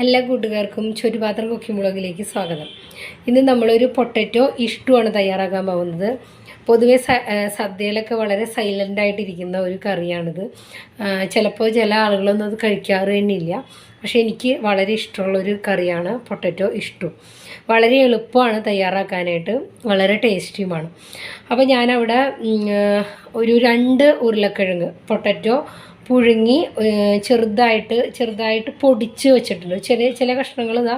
എല്ലാ കൂട്ടുകാർക്കും ചൊരുപാത്രം കുക്കിമുളകിലേക്ക് സ്വാഗതം. ഇന്ന് നമ്മളൊരു പൊട്ടറ്റോ ഇഷ്ടമാണ് തയ്യാറാക്കാൻ പോകുന്നത്. പൊതുവേ സദ്യയിലൊക്കെ വളരെ സൈലന്റ് ആയിട്ടിരിക്കുന്ന ഒരു കറിയാണിത്. ചിലപ്പോൾ ചില ആളുകളൊന്നും അത് കഴിക്കാറ് തന്നെയില്ല. പക്ഷേ എനിക്ക് വളരെ ഇഷ്ടമുള്ളൊരു കറിയാണ് പൊട്ടറ്റോ ഇഷ്ടു. വളരെ എളുപ്പമാണ് തയ്യാറാക്കാനായിട്ട് വളരെ ടേസ്റ്റിയുമാണ്. അപ്പോൾ ഞാനവിടെ ഒരു രണ്ട് ഉരുളക്കിഴങ്ങ് പൊട്ടറ്റോ പുഴുങ്ങി ചെറുതായിട്ട് ചെറുതായിട്ട് പൊടിച്ച് വെച്ചിട്ടുണ്ട്. ചില ചില കഷ്ണങ്ങൾ ഇതാ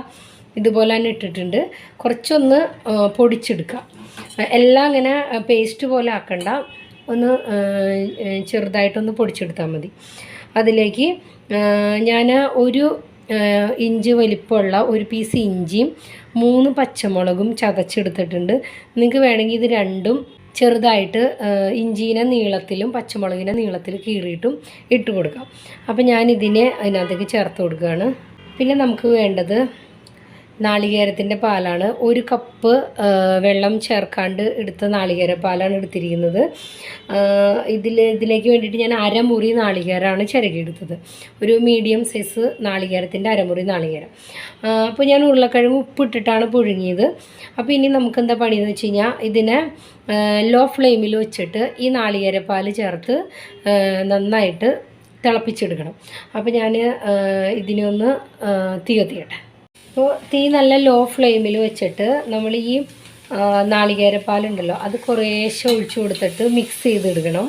ഇതുപോലെ തന്നെ ഇട്ടിട്ടുണ്ട്. കുറച്ചൊന്ന് പൊടിച്ചെടുക്കുക. എല്ലാം അങ്ങനെ പേസ്റ്റ് പോലെ ആക്കണ്ട. ഒന്ന് ചെറുതായിട്ടൊന്ന് പൊടിച്ചെടുത്താൽ മതി. അതിലേക്ക് ഞാൻ ഒരു ഇഞ്ച് വലിപ്പമുള്ള ഒരു പീസ് ഇഞ്ചിയും മൂന്ന് പച്ചമുളകും ചതച്ചെടുത്തിട്ടുണ്ട്. നിങ്ങൾക്ക് വേണമെങ്കിൽ ഇത് രണ്ടും ചെറുതായിട്ട് ഇഞ്ചീനെ നീളത്തിലും പച്ചമുളകിനെ നീളത്തിൽ കീറിയിട്ടും ഇട്ട് കൊടുക്കാം. അപ്പോൾ ഞാനിതിനെ അതിനകത്തേക്ക് ചേർത്ത് കൊടുക്കുകയാണ്. പിന്നെ നമുക്ക് വേണ്ടത് നാളികേരത്തിന്റെ പാലാണ് ഒരു കപ്പ് വെള്ളം ചേർക്കാണ്ട് എടുത്ത നാളികേര പാലാണ് എടുത്തിരിക്കുന്നത് ഇതിൽ ഇതിലേക്ക് വേണ്ടിയിട്ട് ഞാൻ അരമുറി നാളികേരമാണ് ചിരകിയെടുത്തത്. ഒരു മീഡിയം സൈസ് നാളികേരത്തിന്റെ അരമുറി നാളികേരം. അപ്പോൾ ഞാൻ ഉരുളക്കിഴങ്ങ് ഉപ്പിട്ടിട്ടാണ് പുഴുങ്ങിയത്. അപ്പോൾ ഇനി നമുക്ക് എന്താ പണിയെന്ന് വെച്ച് കഴിഞ്ഞാൽ ഇതിനെ ലോ ഫ്ലെയിമിൽ വെച്ചിട്ട് ഈ നാളികേരപ്പാൽ ചേർത്ത് നന്നായിട്ട് തിളപ്പിച്ചെടുക്കണം. അപ്പോൾ ഞാൻ ഇതിനെ ഒന്ന് തീ അപ്പോൾ തീ നല്ല ലോ ഫ്ലെയിമിൽ വെച്ചിട്ട് നമ്മൾ ഈ നാളികേരപ്പാലുണ്ടല്ലോ അത് കുറേശ്ശെ ഒഴിച്ചു കൊടുത്തിട്ട് മിക്സ് ചെയ്തെടുക്കണം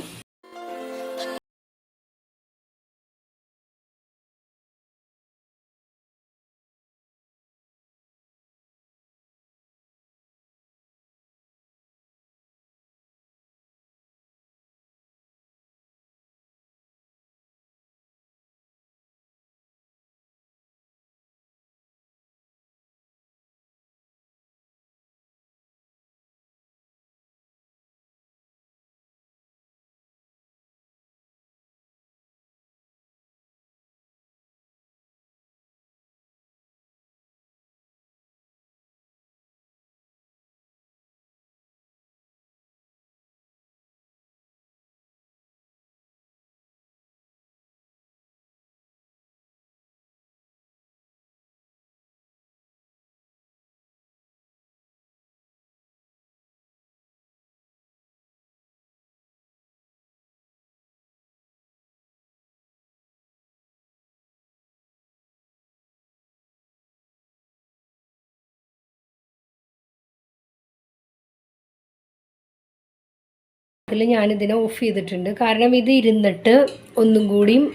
അതിൽ ഞാനിതിനെ ഓഫ് ചെയ്തിട്ടുണ്ട്. കാരണം ഇത് ഇരുന്നിട്ട് ഒന്നും കൂടിയും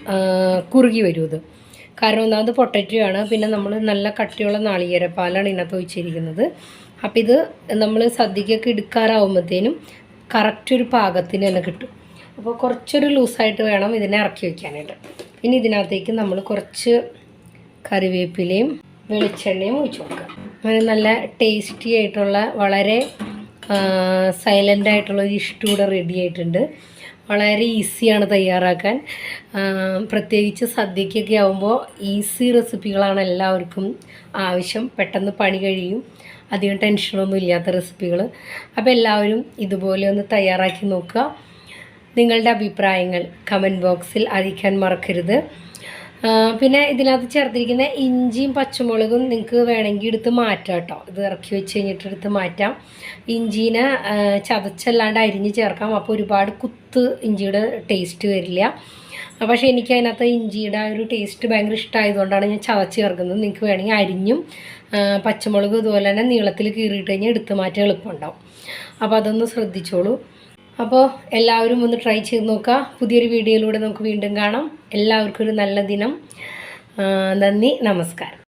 കുറുകി വരും ഇത്. കാരണം ഒന്നാമത് പൊട്ടറ്റോ ആണ്. പിന്നെ നമ്മൾ നല്ല കട്ടിയുള്ള നാളികേരപ്പാലാണ് ഇതിനകത്ത് ഒഴിച്ചിരിക്കുന്നത്. അപ്പോൾ ഇത് നമ്മൾ സദ്യക്കൊക്കെ എടുക്കാറാവുമ്പോഴത്തേനും കറക്റ്റ് ഒരു പാകത്തിന് തന്നെ കിട്ടും. അപ്പോൾ കുറച്ചൊരു ലൂസായിട്ട് വേണം ഇതിനെ ഇറക്കി വയ്ക്കാനായിട്ട് പിന്നെ ഇതിനകത്തേക്ക് നമ്മൾ കുറച്ച് കറിവേപ്പിലയും വെളിച്ചെണ്ണയും ഒഴിച്ചു കൊടുക്കുക. അങ്ങനെ നല്ല ടേസ്റ്റി ആയിട്ടുള്ള വളരെ സൈലന്റ് ആയിട്ടുള്ള ഒരു ഇഷ്ടം കൂടെ റെഡി ആയിട്ടുണ്ട്. വളരെ ഈസിയാണ് തയ്യാറാക്കാൻ. പ്രത്യേകിച്ച് സദ്യക്കൊക്കെ ആവുമ്പോൾ ഈസി റെസിപ്പികളാണ് എല്ലാവർക്കും ആവശ്യം. പെട്ടെന്ന് പണി കഴിയും. അധികം ടെൻഷനൊന്നും ഇല്ലാത്ത റെസിപ്പികൾ അപ്പോൾ എല്ലാവരും ഇതുപോലെ ഒന്ന് തയ്യാറാക്കി നോക്കുക. നിങ്ങളുടെ അഭിപ്രായങ്ങൾ കമന്റ് ബോക്സിൽ അറിയിക്കാൻ മറക്കരുത്. പിന്നെ ഇതിനകത്ത് ചേർത്തിരിക്കുന്ന ഇഞ്ചിയും പച്ചമുളകും നിങ്ങൾക്ക് വേണമെങ്കിൽ എടുത്ത് മാറ്റാം കേട്ടോ. ഇത് ഇറക്കി വെച്ച് കഴിഞ്ഞിട്ട് എടുത്ത് മാറ്റാം. ഇഞ്ചീനെ ചതച്ചല്ലാണ്ട് അരിഞ്ഞ് ചേർക്കാം. അപ്പോൾ ഒരുപാട് കുത്ത് ഇഞ്ചിയുടെ ടേസ്റ്റ് വരില്ല. പക്ഷേ എനിക്ക് അതിനകത്ത് ഇഞ്ചിയുടെ ഒരു ടേസ്റ്റ് ഭയങ്കര ഇഷ്ടമായതുകൊണ്ടാണ് ഞാൻ ചതച്ച് ചേർക്കുന്നത്. നിങ്ങൾക്ക് വേണമെങ്കിൽ അരിഞ്ഞും പച്ചമുളകും ഇതുപോലെ തന്നെ നീളത്തിൽ കീറിയിട്ട് കഴിഞ്ഞാൽ എടുത്ത് മാറ്റാൻ എളുപ്പമുണ്ടാവും. അപ്പോൾ അതൊന്ന് ശ്രദ്ധിച്ചോളൂ. അപ്പോൾ എല്ലാവരും ഒന്ന് ട്രൈ ചെയ്ത് നോക്കുക പുതിയൊരു വീഡിയോയിലൂടെ നമുക്ക് വീണ്ടും കാണാം. എല്ലാവർക്കും ഒരു നല്ല ദിനം. നന്ദി നമസ്കാരം.